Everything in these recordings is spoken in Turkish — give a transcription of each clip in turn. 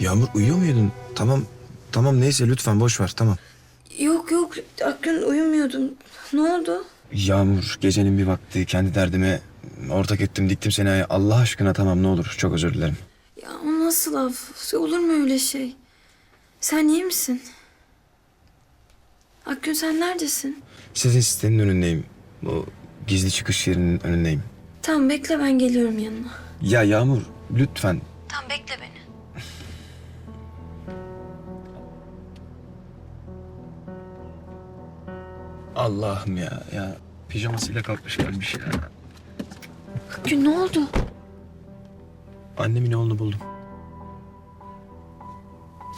Yağmur uyuyor muydun? Tamam tamam neyse lütfen boş ver tamam. Yok yok Akgün uyumuyordum. Ne oldu? Yağmur gecenin bir vakti kendi derdime ortak ettim diktim seni ayağa. Allah aşkına tamam ne olur çok özür dilerim. Ya o nasıl laf? Olur mu öyle şey? Sen iyi misin? Akgün sen neredesin? Sizin sitenin önündeyim. O gizli çıkış yerinin önündeyim. Tamam bekle ben geliyorum yanına. Ya Yağmur lütfen. Tamam bekle beni. Allah'ım ya ya pijamasıyla kalkmış gelmiş ya. Akgün ne oldu? Annemin oğlunu buldum.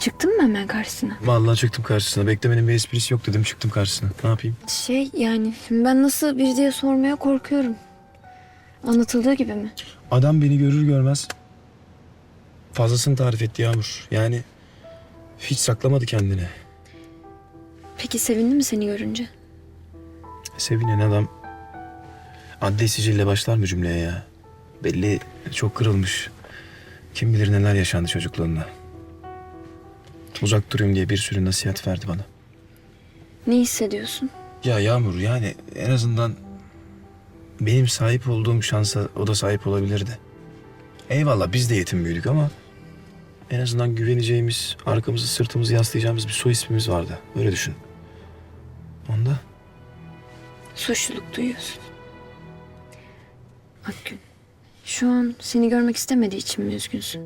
Çıktın mı hemen karşısına? Vallahi çıktım karşısına. Beklemenin bir esprisi yok dedim çıktım karşısına. Ne yapayım? Şey yani ben nasıl bir diye sormaya korkuyorum. Anlatıldığı gibi mi? Adam beni görür görmez fazlasını tarif etti Yağmur. Yani hiç saklamadı kendini. Peki sevindi mi seni görünce? Sevinen adam adli sicille başlar mı cümleye ya? Belli çok kırılmış. Kim bilir neler yaşandı çocukluğunda. Uzak durayım diye bir sürü nasihat verdi bana. Ne hissediyorsun? Ya Yağmur yani en azından benim sahip olduğum şansa o da sahip olabilirdi. Eyvallah biz de yetim büyüdük ama en azından güveneceğimiz, arkamızı sırtımızı yaslayacağımız bir soy ismimiz vardı. Öyle düşün. Onda Suçluluk duyuyorsun. Akgün, şu an seni görmek istemediği için mi üzgünsün?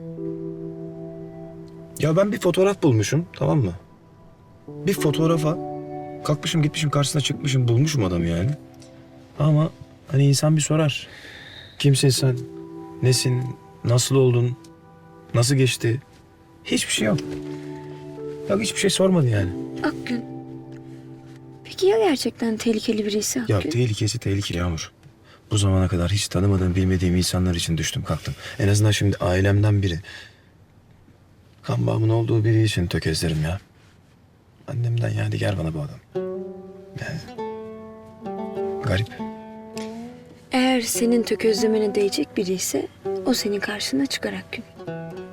Ya ben bir fotoğraf bulmuşum tamam mı? Bir fotoğrafa kalkmışım gitmişim karşısına çıkmışım bulmuşum adamı yani. Ama hani insan bir sorar. Kimsin sen? Nesin? Nasıl oldun? Nasıl geçti? Hiçbir şey yok. Yok hiçbir şey sormadı yani. Akgün, peki ya gerçekten tehlikeli birisi Akgün? Ya tehlikesi tehlikeli Yağmur. Bu zamana kadar hiç tanımadığım, bilmediğim insanlar için düştüm kalktım. En azından şimdi ailemden biri. Kan bağımın olduğu biri için tökezlerim ya. Annemden yani gel bana bu adam. Yani garip. Eğer senin tökezlemene değecek biri ise o senin karşına çıkar Akgün.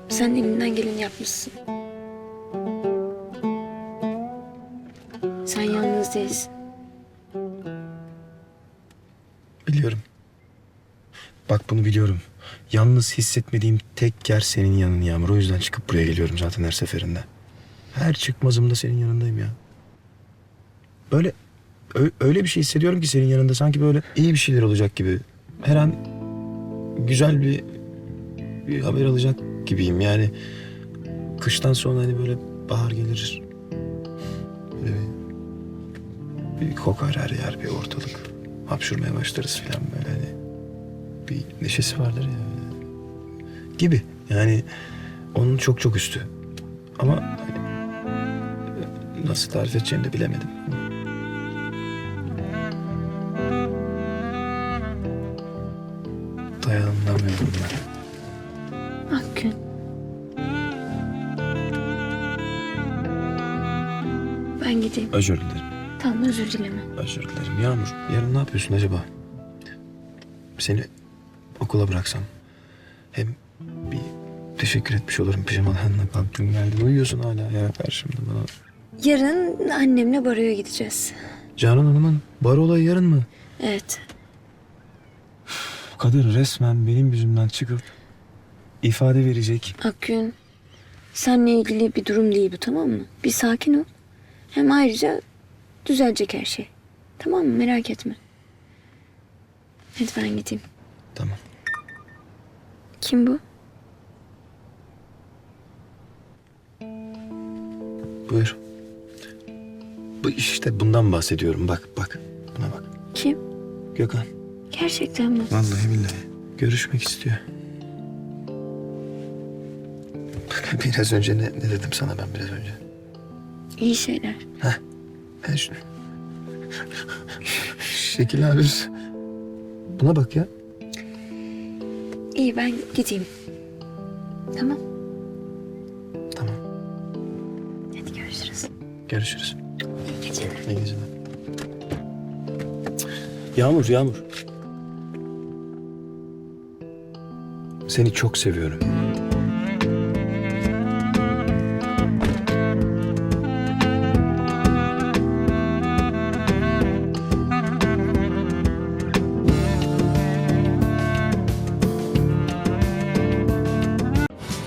Sen elinden geleni yapmışsın. Değilsin. Biliyorum. Bak bunu biliyorum. Yalnız hissetmediğim tek yer senin yanın Yağmur. O yüzden çıkıp buraya geliyorum zaten her seferinde. Her çıkmazımda senin yanındayım ya. Böyle öyle bir şey hissediyorum ki senin yanında sanki böyle iyi bir şeyler olacak gibi. Her an güzel bir bir haber alacak gibiyim. Yani kıştan sonra hani böyle bahar gelir. Böyle bir, kokar her yer bir ortalık. Hapşurmaya başlarız falan böyle hani bir neşesi vardır ya. Gibi yani onun çok çok üstü. Ama hani, nasıl tarif edeceğimi de bilemedim. Dayanamıyorum ben. Akgün. Ben gideyim. Özür dilerim. Tamam özür dileme. Özür dilerim. Yağmur yarın ne yapıyorsun acaba? Seni okula bıraksam. Hem bir teşekkür etmiş olurum pijamalarınla kalktın geldin. Uyuyorsun hala ya karşımda bana. Yarın annemle baroya gideceğiz. Canan Hanım'ın bar olayı yarın mı? Evet. Kadın resmen benim yüzümden çıkıp ifade verecek. Akgün, seninle ilgili bir durum değil bu tamam mı? Bir sakin ol. Hem ayrıca düzelecek her şey. Tamam mı? Merak etme. Hadi ben gideyim. Tamam. Kim bu? Buyur. Bu işte bundan bahsediyorum. Bak bak. Buna bak. Kim? Gökhan. Gerçekten mi? Vallahi billahi. Görüşmek istiyor. Biraz önce ne, ne dedim sana ben biraz önce? İyi şeyler. Şunu... Şekil abi. Buna bak ya. İyi ben gideyim. Tamam. Tamam. Hadi görüşürüz. Görüşürüz. İyi geceler. İyi geceler. Yağmur, Yağmur. Seni çok seviyorum.